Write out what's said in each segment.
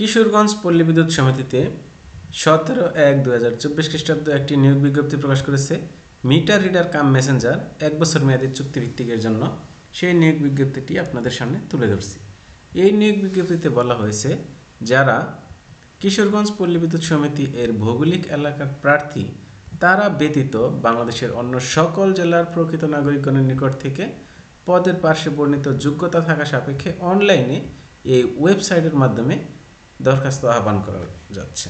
কিশোরগঞ্জ পল্লী বিদ্যুৎ সমিতিতে সতেরো এক দু হাজার চব্বিশ খ্রিস্টাব্দ একটি নিয়োগ বিজ্ঞপ্তি প্রকাশ করেছে। মিটার রিডার কাম মেসেঞ্জার এক বছর মেয়াদী চুক্তিভিত্তিকের জন্য সেই নিয়োগ বিজ্ঞপ্তিটি আপনাদের সামনে তুলে ধরছি। এই নিয়োগ বিজ্ঞপ্তিতে বলা হয়েছে, যারা কিশোরগঞ্জ পল্লী বিদ্যুৎ সমিতি এর ভৌগোলিক এলাকার প্রার্থী, তারা ব্যতীত বাংলাদেশের অন্য সকল জেলার প্রকৃত নাগরিকগণের নিকট থেকে পদের পার্শ্বে বর্ণিত যোগ্যতা থাকা সাপেক্ষে অনলাইনে এই ওয়েবসাইটের মাধ্যমে দরখাস্ত আহ্বান করা যাচ্ছে।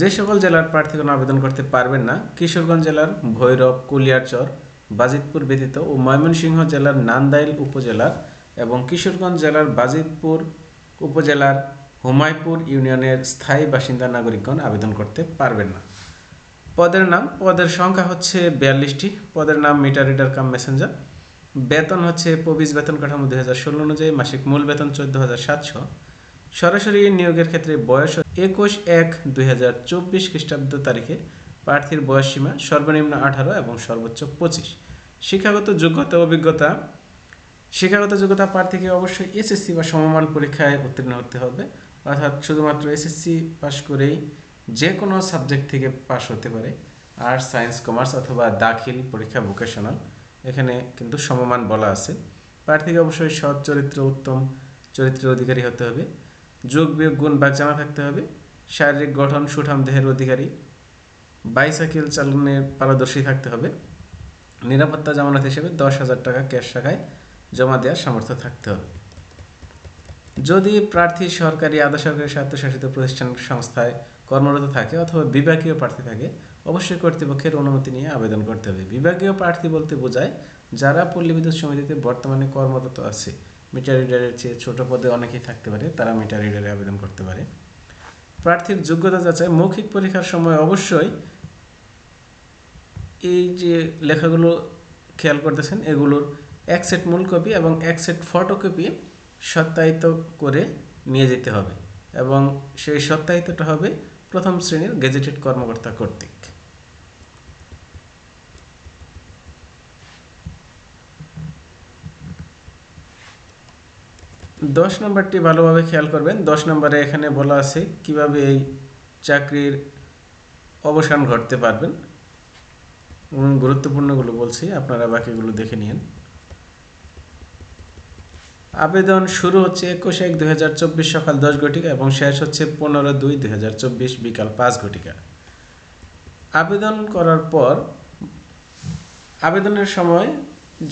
যে সকল জেলার প্রার্থীগণ আবেদন করতে পারবেন না, কিশোরগঞ্জ জেলার ভৈরব কুলিয়ারচর বাজিতপুর ব্যতীত ও ময়মনসিংহ জেলার নান্দাইল উপজেলার এবং কিশোরগঞ্জ জেলার বাজিতপুর উপজেলার হুমায়পুর ইউনিয়নের স্থায়ী বাসিন্দা নাগরিকগণ আবেদন করতে পারবেন না। পদের নাম, পদের সংখ্যা হচ্ছে বিয়াল্লিশটি। পদের নাম, মিটার রিডার কাম মেসেঞ্জার। বেতন হচ্ছে প্রবিজ বেতন কাঠামো দুই হাজার ষোলো অনুযায়ী মাসিক মূল বেতন চোদ্দ হাজার সাতশো। সরাসরি নিয়োগের ক্ষেত্রে বয়স একুশ এক দুই হাজার চব্বিশ খ্রিস্টাব্দ তারিখে প্রার্থীর বয়স সীমা সর্বনিম্ন আঠারো এবং সর্বোচ্চ পঁচিশ। শিক্ষাগত যোগ্যতা অভিজ্ঞতা। শিক্ষাগত যোগ্যতা প্রার্থীকে অবশ্যই এসএসসি বা সমমান পরীক্ষায় উত্তীর্ণ হতে হবে। অর্থাৎ শুধুমাত্র এসএসসি পাস করেই যে কোনো সাবজেক্ট থেকে পাস হতে পারে। আর্টস, সায়েন্স, কমার্স অথবা দাখিল পরীক্ষা ভোকেশনাল। এখানে কিন্তু সমমান বলা আছে। প্রার্থীকে অবশ্যই সৎ চরিত্র, উত্তম চরিত্রের অধিকারী হতে হবে। যোগ বিয়োগ গুণ বা জানা থাকতে হবে। শারীরিক গঠন, সুঠাম, দেহের অধিকারী। বাইসাইকেল চালানোর পারদর্শী থাকতে হবে। নিরাপত্তা জামানত হিসেবে দশ হাজার টাকা ক্যাশ টাকায় জমা দেওয়ার সামর্থ্য থাকতে হবে। যদি প্রার্থী সরকারি আধা সরকারি স্বায়ত্তশাসিত প্রতিষ্ঠান, সংস্থায় কর্মরত থাকে অথবা বিভাগীয় প্রার্থী থাকে, অবশ্যই কর্তৃপক্ষের অনুমতি নিয়ে আবেদন করতে হবে। বিভাগীয় প্রার্থী বলতে বোঝায়, যারা পল্লী বিদ্যুৎ সমিতিতে বর্তমানে কর্মরত আছে মিটার রিডারের চেয়ে ছোট পদে অনেকেই থাকতে পারে, তারা মিটার রিডারে আবেদন করতে পারে। প্রার্থীর যোগ্যতা যাচাই, মৌখিক পরীক্ষার সময় অবশ্যই এই যে লেখাগুলো খেয়াল করতেছেন এগুলোর এক সেট মূল কপি এবং এক সেট ফটোকপি সত্যায়িত করে নিয়ে যেতে হবে এবং সেই সত্যায়িতটা হবে প্রথম শ্রেণির গেজেটেড কর্মকর্তা কর্তৃক। দশ নম্বরটি ভালোভাবে খেয়াল করবেন। দশ নম্বরে এখানে বলা আছে কীভাবে এই চাকরির অবসান ঘটতে পারবেন। গুরুত্বপূর্ণগুলো বলছি, আপনারা বাকিগুলো দেখে নিন। আবেদন শুরু হচ্ছে একুশ এক দুই সকাল দশ ঘটিকা এবং শেষ হচ্ছে পনেরো দুই দুই বিকাল পাঁচ ঘটিকা। আবেদন করার পর আবেদনের সময়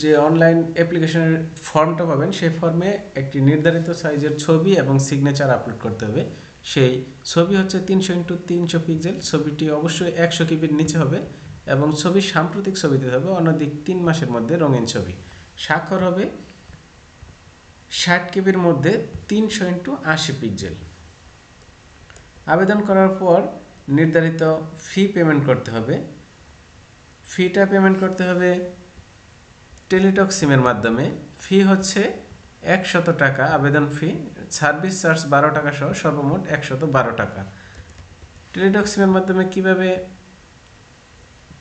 যে অনলাইন অ্যাপ্লিকেশনের ফর্মটা পাবেন, সেই ফর্মে একটি নির্ধারিত সাইজের ছবি এবং সিগনেচার আপলোড করতে হবে। সেই ছবি হচ্ছে তিনশো ইন্টু তিনশো পিক্সেল ছবিটি অবশ্যই একশো কিবির নিচে হবে এবং ছবি সাম্প্রতিক ছবি দিতে হবে, অন্যদিক তিন মাসের মধ্যে রঙিন ছবি। স্বাক্ষর হবে ষাট কেবির মধ্যে তিনশো ইন্টু আশি পিক্সেল আবেদন করার পর নির্ধারিত ফি পেমেন্ট করতে হবে। ফিটা পেমেন্ট করতে হবে টেলিটক সিমের মাধ্যমে ফি হচ্ছে একশত টাকা, আবেদন ফি সার্ভিস চার্জ বারো টাকা সহ সর্বমোট একশত বারো টাকা। টেলিটক সিমের মাধ্যমে কীভাবে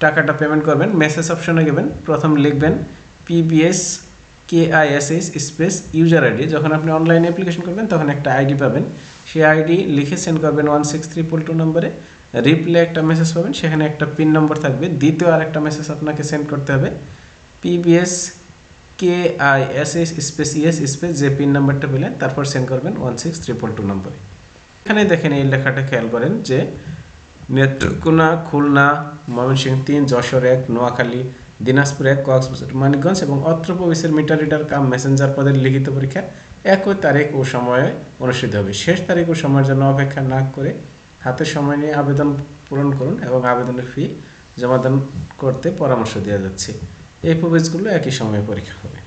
টাকাটা পেমেন্ট করবেন? মেসেজ অপশনে গেবেন, প্রথম লিখবেন PBS S space user ID যখন আপনি অনলাইনে অ্যাপ্লিকেশন করবেন, তখন একটা আইডি পাবেন। সেই আইডি লিখে সেন্ড করবেন one six three triple two নম্বরে রিপ্লে একটা মেসেজ পাবেন, সেখানে একটা পিন নম্বর থাকবে। দ্বিতীয় আর একটা মেসেজ আপনাকে সেন্ড করতে হবে। PBS K I S S space ES space যে পিন নাম্বারটা পেলেন তারপর সেন্ড করবেন ওয়ান সিক্স ট্রিপল টু নম্বরে এখানে দেখেন এই লেখাটা খেয়াল করেন যে নেত্রকোনা, খুলনা, ময়মনসিংহ, তিন, যশোর এক, নোয়াখালী, দিনাজপুর এক, কক্সবাজার, মানিকগঞ্জ এবং অত্র প্রবেশের মিটার রিডার কাম মেসেঞ্জার পদের লিখিত পরীক্ষা একই তারিখ ও সময়ে অনুষ্ঠিত হবে। শেষ তারিখ ও সময়ের জন্য অপেক্ষা না করে হাতে সময় নিয়ে আবেদন পূরণ করুন এবং আবেদনের ফি জমাদান করতে পরামর্শ দেওয়া যাচ্ছে। এই প্রবেশগুলো একই সময়ে পরীক্ষা হবে।